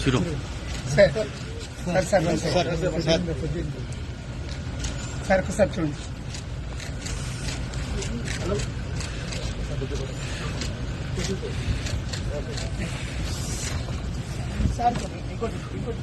శిరు sir sir sir sir sir sir చూడండి sir ఇంకోటి ఇంకోటి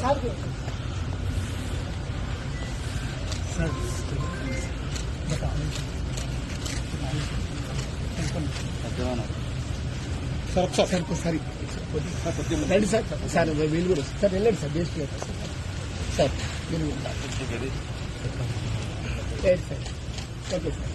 సార్ సార్ సార్ ఒకసారి సార్ ఒకసారి రండి సార్ సార్ వీళ్ళు కూడా సార్ వెళ్ళండి సార్ దేశ్ సార్ వీళ్ళు కూడా లేదు సార్ ఓకే సార్